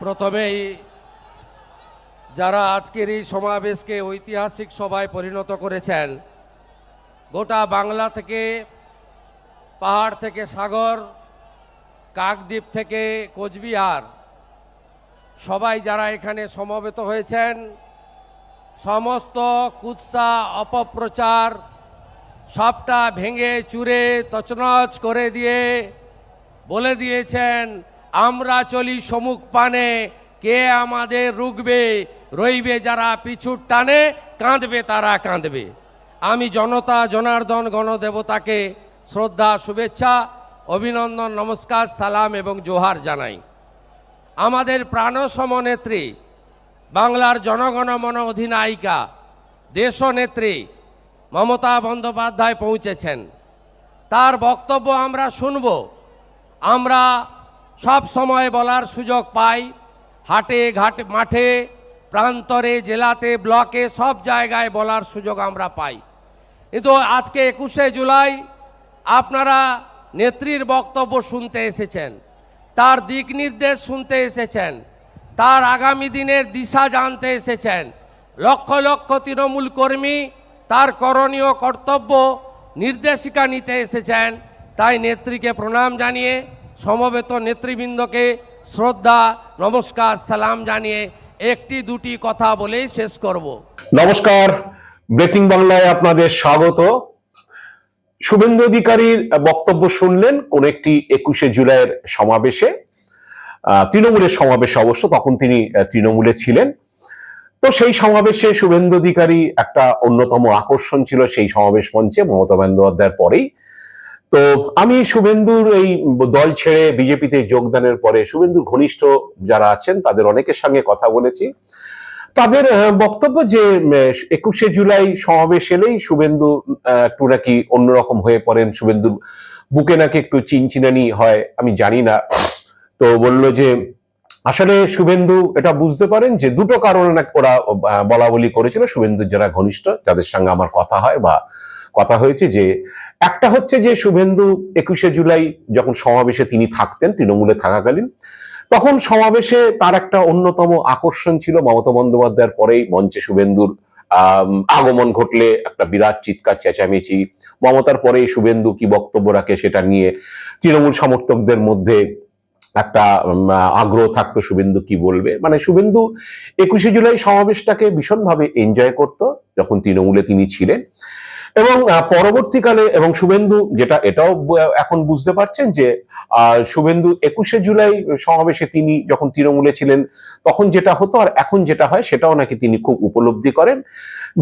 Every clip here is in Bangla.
প্রথমেই যারা আজকের এই সমাবেশকে ঐতিহাসিক সভায় পরিণত করেছেন, গোটা বাংলা থেকে পাহাড় থেকে সাগর, কাকদ্বীপ থেকে কোচবিহার, সবাই যারা এখানে সমবেত হয়েছেন, সমস্ত কুৎসা, অপপ্রচার, সবটা ভেঙে চুরে তছনছ করে দিয়ে বলে দিয়েছেন আমরা চলি সমুখ পানে। কে আমাদের রুখবে? রইবে যারা পিছুর টানে, কাঁদবে তারা কাঁদবে। আমি জনতা, জনার্দন, গণদেবতাকে শ্রদ্ধা, শুভেচ্ছা, অভিনন্দন, নমস্কার, সালাম এবং জোহার জানাই। আমাদের প্রাণসম নেত্রী বাংলার জনগণমন অধিনায়িকা, দেশনেত্রী মমতা বন্দ্যোপাধ্যায় পৌঁছেছেন। তার বক্তব্য আমরা শুনব। আমরা সব সময় বলার সুযোগ পাই। হাটে, ঘাটে, মাঠে, প্রান্তরে, জেলাতে, ব্লকে, সব জায়গায় বলার সুযোগ আমরা পাই। কিন্তু আজকে একুশে জুলাই, আপনারা নেত্রীর বক্তব্য শুনতে এসেছেন, তার দিক নির্দেশ শুনতে এসেছেন, তার আগামী দিনের দিশা জানতে এসেছেন, লক্ষ লক্ষ তৃণমূল কর্মী তার করণীয় কর্তব্য নির্দেশিকা নিতে এসেছেন, তাই নেত্রীকে প্রণাম জানিয়ে সমবেত নেতৃবৃন্দকে শ্রদ্ধা, নমস্কার, সালাম জানিয়ে একটি দুটি কথা বলেই শেষ করব। নমস্কার, ব্রেকিং বাংলায় আপনাদের স্বাগত। শুভেন্দু অধিকারীর বক্তব্য শুনলেন কোন একটি একুশে জুলাইয়ের সমাবেশে। তৃণমূলের সমাবেশে অবশ্য, তখন তিনি তৃণমূলে ছিলেন। তো সেই সমাবেশে শুভেন্দু অধিকারী একটা অন্যতম আকর্ষণ ছিল সেই সমাবেশ মঞ্চে, মমতা বন্দ্যোপাধ্যায়ের পরেই। তো আমি শুভেন্দুর এই দল ছেড়ে বিজেপিতে যোগদানের পরে শুভেন্দুর ঘনিষ্ঠ যারা আছেন, তাদের অনেকের সঙ্গে কথা বলেছি। তাদের বক্তব্য যে একুশে জুলাই সমাবেশ এলেই শুভেন্দু একটু নাকি অন্যরকম হয়ে পড়েন। শুভেন্দুর বুকে নাকি একটু চিনচিনানি হয়, আমি জানি না। তো বলল যে, আসলে শুভেন্দু এটা বুঝতে পারেন যে দুটো কারণে ওরা বলা বলি করেছিল। শুভেন্দুর যারা ঘনিষ্ঠ, যাদের সঙ্গে আমার কথা হয় বা কথা হয়েছে যে, একটা হচ্ছে যে শুভেন্দু একুশে জুলাই যখন সমাবেশে তিনি থাকতেন, তৃণমূলে থাকাকালীন, তখন সমাবেশে তার একটা অন্যতম আকর্ষণ ছিল মমতা বন্দ্যোপাধ্যায়ের পরেই মঞ্চে শুভেন্দুর আগমন ঘটলে একটা বিরাট চিৎকার, চেঁচামেচি। মমতার পরেই শুভেন্দু কি বক্তব্য রাখে সেটা নিয়ে তৃণমূল সমর্থকদের মধ্যে একটা আগ্রহ থাকতো শুভেন্দু কি বলবে। মানে শুভেন্দু একুশে জুলাই সমাবেশটাকে ভীষণভাবে এনজয় করত, যখন তৃণমূলে তিনি ছিলেন। এবং পরবর্তীকালে এবং শুভেন্দু যেটা, এটাও এখন বুঝতে পারছেন যে শুভেন্দু একুশে জুলাই সমাবেশে তিনি যখন তৃণমূলে ছিলেন, তখন যেটা হতো আর এখন যেটা হয়, সেটাও নাকি তিনি খুব উপলব্ধি করেন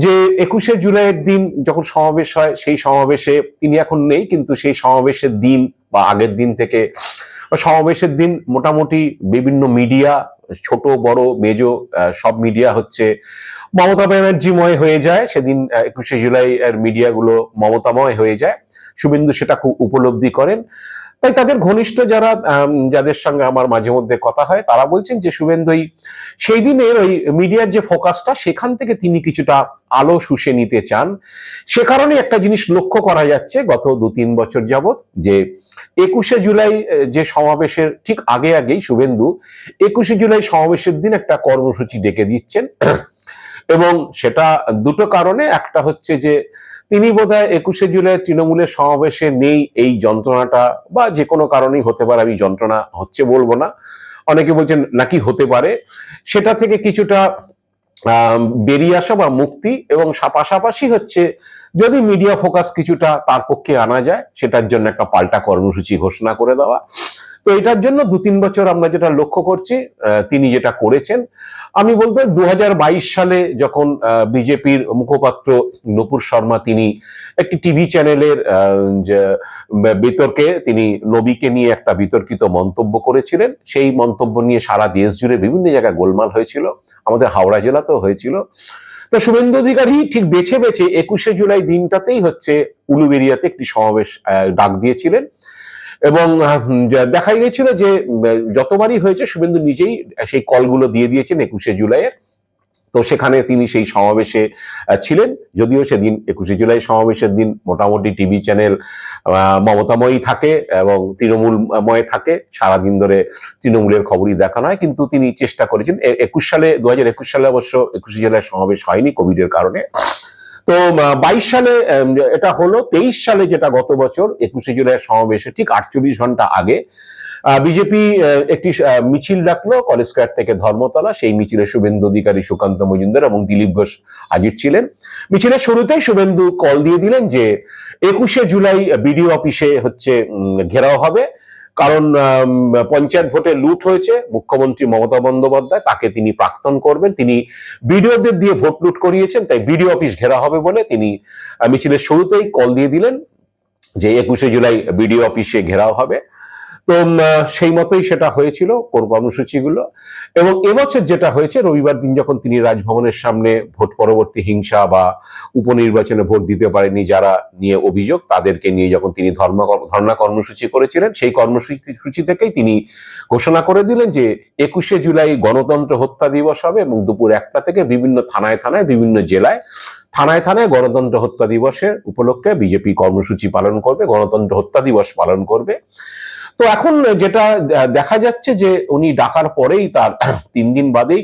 যে, একুশে জুলাইয়ের দিন যখন সমাবেশ হয়, সেই সমাবেশে, তিনি এখন নেই, কিন্তু সেই সমাবেশের দিন বা আগের দিন থেকে সমাবেশের দিন মোটামুটি বিভিন্ন মিডিয়া ছোট, বড় মেজো সব মিডিয়া হচ্ছে মমতা ব্যানার্জিময় হয়ে যায়। সেদিন একুশে জুলাই এর মিডিয়াগুলো মমতাময় হয়ে যায়। শুভেন্দু সেটা খুব উপলব্ধি করেন। তাই তাদের ঘনিষ্ঠ যারা যাদের সঙ্গে আমার মাঝে মধ্যে কথা হয়, তারা বলছেন যে শুভেন্দু ওই সেই দিনের ওই মিডিয়ার যে ফোকাসটা, সেখান থেকে তিনি কিছুটা আলো শুষে নিতে চান। সে কারণে একটা জিনিস লক্ষ্য করা যাচ্ছে গত দু তিন বছর যাবৎ, যে একুশে জুলাই যে সমাবেশের ঠিক আগে আগেই শুভেন্দু একুশে জুলাই সমাবেশের দিন একটা কর্মসূচি ডেকে দিচ্ছেন। এবং সেটা দুটো কারণে, একটা হচ্ছে যে তিনি বোধহয় একুশে জুলাই তৃণমূলের সমাবেশে নেই এই যন্ত্রণাটা, বা যে কোনো কারণেই হতে পারে আমি যন্ত্রণা হচ্ছে বলব না। অনেকে বলছেন নাকি হতে পারে। সেটা থেকে কিছুটা বেরিয়ে আসা বা মুক্তি এবং পাশাপাশি হচ্ছে যদি মিডিয়া ফোকাস কিছুটা তার পক্ষে আনা যায়, সেটার জন্য একটা পাল্টা কর্মসূচি ঘোষণা করে দেওয়া। তো এটার জন্য দু তিন বছর আমরা যেটা লক্ষ্য করছি তিনি যেটা করেছেন, আমি বলতে দু হাজার বাইশ সালে যখন বিজেপির মুখপাত্র নপুর শর্মা তিনি একটি টিভি চ্যানেলের বিতর্কে তিনি নবীকে নিয়ে একটা বিতর্কিত মন্তব্য করেছিলেন। সেই মন্তব্য নিয়ে সারা দেশ জুড়ে বিভিন্ন জায়গায় গোলমাল হয়েছিল। আমাদের হাওড়া জেলাতেও হয়েছিল। তো শুভেন্দু অধিকারী ঠিক বেছে বেছে একুশে জুলাই দিনটাতেই হচ্ছে উলুবেরিয়াতে একটি সমাবেশ ডাক দিয়েছিলেন। এবং দেখা গিয়েছিল যে যতবারই হয়েছে, শুভেন্দু নিজেই সেই কলগুলো দিয়ে দিয়েছেন একুশে জুলাইয়ের তো সেখানে তিনি সেই সমাবেশে ছিলেন। যদিও সেদিন একুশে জুলাই সমাবেশের দিন মোটামুটি টিভি চ্যানেল মমতাময়ী থাকে এবং তৃণমূলময় থাকে। সারাদিন ধরে তৃণমূলের খবরই দেখানো হয়। কিন্তু তিনি চেষ্টা করেছেন। একুশ সালে দু সালে অবশ্য একুশে জেলায় সমাবেশ হয়নি কোভিডের কারণে। তো বাইশ সালে এটা হলো, তেইশ সালে যেটা গত বছর, একুশে জুলাই সমাবেশে, ঠিক আটচল্লিশ ঘণ্টা আগে বিজেপি একটি মিছিল ডাকলো, কলেজ স্কোয়ার থেকে ধর্মতলা, সেই মিছিলে শুভেন্দু অধিকারী সুকান্ত মজুমদার এবং দিলীপ ঘোষ হাজির ছিলেন। মিছিলের শুরুতেই শুভেন্দু কল দিয়ে দিলেন যে, একুশে জুলাই বিডিও অফিসে হচ্ছে ঘেরাও হবে। কারণ পঞ্চায়েত ভোটে লুট হয়েছে, মুখ্যমন্ত্রী মমতা বন্দ্যোপাধ্যায়, তাকে তিনি প্রাক্তন করবেন, তিনি বিডিওদের দিয়ে ভোট লুট করিয়েছেন, তাই বিডিও অফিস ঘেরা হবে বলে তিনি মিছিলের শুরুতেই কল দিয়ে দিলেন যে একুশে জুলাই বিডিও অফিসে ঘেরাও হবে। তো সেই মতোই সেটা হয়েছিল কোর কর্মসূচিগুলো এবং এবছর যেটা হয়েছে, রবিবার দিন যখন তিনি রাজভবনের সামনে ভোট পরবর্তী হিংসা বা উপনির্বাচনে ভোট দিতে পারেনি যারা নিয়ে অভিযোগ, তাদেরকে নিয়ে যখন তিনি ধর্ম, ধর্ণা কর্মসূচি করেছিলেন, সেই কর্মসূচি থেকেই তিনি ঘোষণা করে দিলেন যে একুশে জুলাই গণতন্ত্র হত্যা দিবস হবে এবং দুপুর একটা থেকে বিভিন্ন থানায় থানায়, বিভিন্ন জেলায় থানায় থানায় গণতন্ত্র হত্যা দিবসের উপলক্ষে বিজেপি কর্মসূচি পালন করবে, গণতন্ত্র হত্যা দিবস পালন করবে। তো এখন যেটা দেখা যাচ্ছে যে উনি ডাকার পরেই তার তিন দিন বাদেই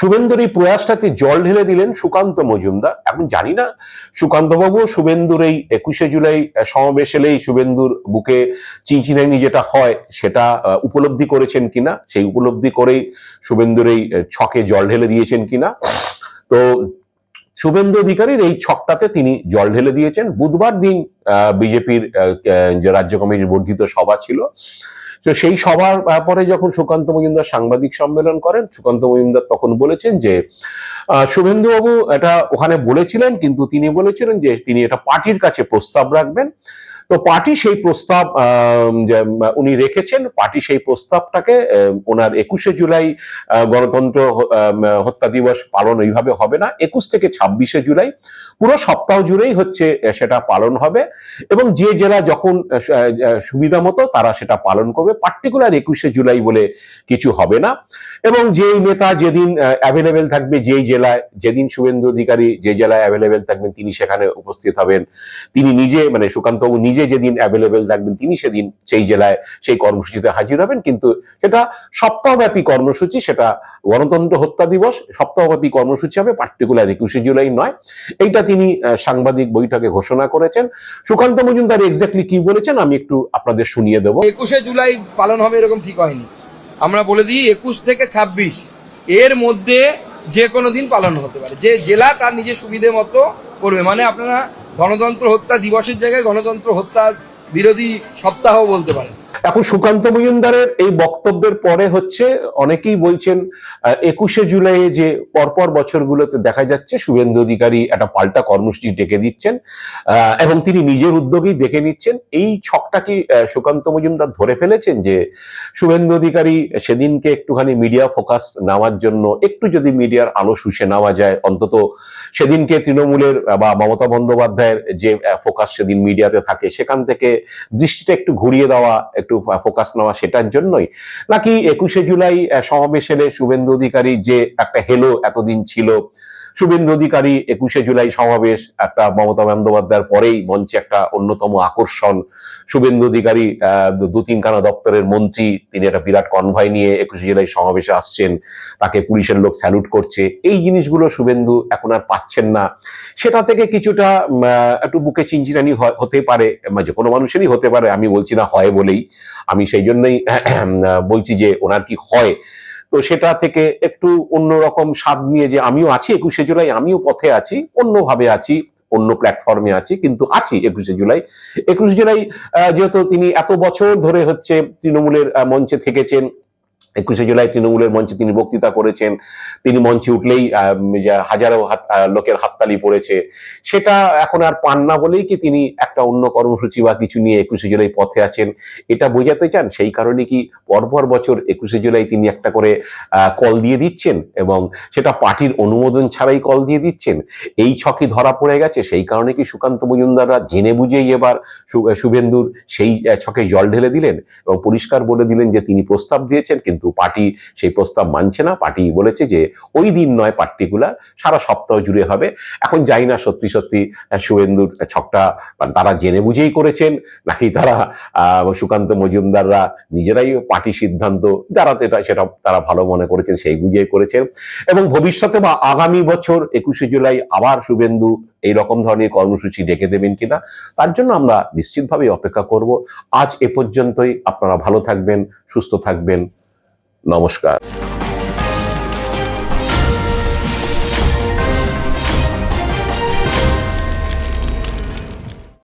শুভেন্দুর এই প্রয়াসটাতে জল ঢেলে দিলেন সুকান্ত মজুমদার। এখন জানি না, সুকান্তবাবু শুভেন্দুর এই একুশে জুলাই সমাবেশ এলেই শুভেন্দুর বুকে চিনচিনানি যেটা হয়, সেটা উপলব্ধি করেছেন কিনা, সেই উপলব্ধি করেই শুভেন্দুর এই ছকে জল ঢেলে দিয়েছেন কিনা। তো শুভেন্দু অধিকারীর এই ছকটাতে তিনি জল ঢেলে দিয়েছেন। বুধবার দিন বিজেপির রাজ্য কমিটির বর্ধিত সভা ছিল তো সেই সভার পরে যখন সুকান্ত মজুমদার সাংবাদিক সম্মেলন করেন, সুকান্ত মজুমদার তখন বলেছেন যে শুভেন্দুবাবু এটা ওখানে বলেছিলেন, কিন্তু তিনি বলেছিলেন যে তিনি এটা পার্টির কাছে প্রস্তাব রাখবেন। তো পার্টি সেই প্রস্তাব উনি রেখেছেন, পার্টি সেই প্রস্তাবটাকে ওনার একুশে জুলাই গণতন্ত্র হত্যা দিবস পালন ওইভাবে হবে না। একুশ থেকে ছাব্বিশে জুলাই, পুরো সপ্তাহ জুড়েই হচ্ছে, সেটা পালন হবে। এবং যে জেলা যখন সুবিধা মতো তারা সেটা পালন করবে। পার্টিকুলার একুশে জুলাই বলে কিছু হবে না। এবং যেই নেতা যেদিন অ্যাভেলেবেল থাকবে যেই জেলায়, যেদিন শুভেন্দু অধিকারী যে জেলায় অ্যাভেলেবেল থাকবেন, তিনি সেখানে উপস্থিত হবেন। তিনি নিজে মানে সুকান্তবাবু নিজে যেদিন অ্যাভেলেবেল থাকবেন, তিনি সেদিন সেই জেলায়, সেই কর্মসূচিতে হাজির হবেন। কিন্তু সেটা সপ্তাহব্যাপী কর্মসূচি, সেটা গণতন্ত্র হত্যা দিবস, সপ্তাহব্যাপী কর্মসূচি হবে পার্টিকুলার একুশে জুলাই নয়। এইটা তিনি সাংবাদিক বৈঠকে ঘোষণা করেছেন। সুকান্ত মজুমদার এক্স্যাক্টলি কি বলেছেন, আমি একটু আপনাদের শুনিয়ে দেবো। একুশে জুলাই পালন হবে এরকম ঠিক হয়নি। আমরা বলে দিই একুশ থেকে ছাব্বিশ। এর মধ্যে যে কোনো দিন পালন হতে পারে। যে জেলা তার নিজের সুবিধে মতো করবে। মানে আপনারা গণতন্ত্র হত্যা দিবসের জায়গায় গণতন্ত্র হত্যা বিরোধী সপ্তাহ বলতে পারেন। এখন সুকান্ত মজুমদারের এই বক্তব্যের পরে হচ্ছে অনেকেই বলছেন একুশে জুলাই যে পরপর বছরগুলোতে দেখা যাচ্ছে শুভেন্দু অধিকারী একটা পাল্টা কর্মসূচি ডেকে দিচ্ছেন এবং তিনি নিজের উদ্যোগেই দেখে নিচ্ছেন। এই ছকটা কি সুকান্ত মজুমদার ধরে ফেলেছেন যে শুভেন্দু অধিকারী সেদিনকে একটুখানি মিডিয়া ফোকাস নেওয়ার জন্য, একটু যদি মিডিয়ার আলো শুষে নেওয়া যায়, অন্তত সেদিনকে তৃণমূলের বা মমতা বন্দ্যোপাধ্যায়ের যে ফোকাস সেদিন মিডিয়াতে থাকে, সেখান থেকে দৃষ্টিটা একটু ঘুরিয়ে দেওয়া একটু ফোকাস নেওয়া সেটার জন্যই। নাকি একুশে জুলাই সমাবেশ এলে শুভেন্দু অধিকারী যে একটা হেলো এতদিন ছিল শুভেন্দু অধিকারী একুশে জুলাই সমাবেশ, একটা মমতা বন্দ্যোপাধ্যায়ের পরেই মঞ্চে একটা অন্যতম আকর্ষণ। শুভেন্দু অধিকারী দু তিনখানা দপ্তরের মন্ত্রী, তিনি একটা বিরাট কনভয় নিয়ে একুশে জুলাই সমাবেশে আসছেন। তাকে পুলিশের লোক স্যালুট করছে। এই জিনিসগুলো শুভেন্দু এখন আর পাচ্ছেন না। সেটা থেকে কিছুটা একটু বুকে চিনচিনানি হতে পারে যে কোনো মানুষেরই হতে পারে, আমি বলছি না হয় বলেই। আমি সেই জন্যই বলছি যে ওনার কি হয় তো সেটা থেকে একটু অন্যরকম স্বাদ নিয়ে যে আমিও আছি একুশে জুলাই, আমিও পথে আছি, অন্যভাবে আছি, অন্য প্ল্যাটফর্মে আছি, কিন্তু আছি একুশে জুলাই। একুশে জুলাই যেহেতু তিনি এত বছর ধরে হচ্ছে তৃণমূলের মঞ্চে থেকেছেন একুশে জুলাই তৃণমূলের মঞ্চে তিনি বক্তৃতা করেছেন। তিনি মঞ্চে উঠলেই হাজারো লোকের হাততালি পড়েছে। সেটা এখন আর পান না বলেই কি তিনি একটা অন্য কর্মসূচি বা কিছু নিয়ে একুশে জুলাই পথে আছেন। এটা বোঝাতে চান, সেই কারণে কি পরপর বছর একুশে জুলাই তিনি একটা করে কল দিয়ে দিচ্ছেন এবং সেটা পার্টির অনুমোদন ছাড়াই কল দিয়ে দিচ্ছেন। এই ছকে ধরা পড়ে গেছে, সেই কারণে কি সুকান্ত মজুমদাররা জেনে বুঝেই এবার শুভেন্দুর সেই ছকে জল ঢেলে দিলেন এবং পরিষ্কার বলে দিলেন যে তিনি প্রস্তাব দিয়েছেন, কিন্তু কিন্তু পার্টি সেই প্রস্তাব মানছে না। পার্টি বলেছে যে ওই দিন নয় পার্টিকুলার, সারা সপ্তাহ জুড়ে হবে। এখন জানি না সত্যি সত্যি শুভেন্দুর ছকটা তারা জেনে বুঝেই করেছেন, নাকি তারা সুকান্ত মজুমদাররা নিজেরাই পার্টি সিদ্ধান্ত যারা এটা সেটা তারা ভালো মনে করেছেন, সেই বুঝেই করেছেন। এবং ভবিষ্যতে বা আগামী বছর একুশে জুলাই আবার শুভেন্দু এই রকম ধরনের কর্মসূচি ডেকে দেবেন কিনা, তার জন্য আমরা নিশ্চিতভাবেই অপেক্ষা করব। আজ এ পর্যন্তই, আপনারা ভালো থাকবেন, সুস্থ থাকবেন। নমস্কার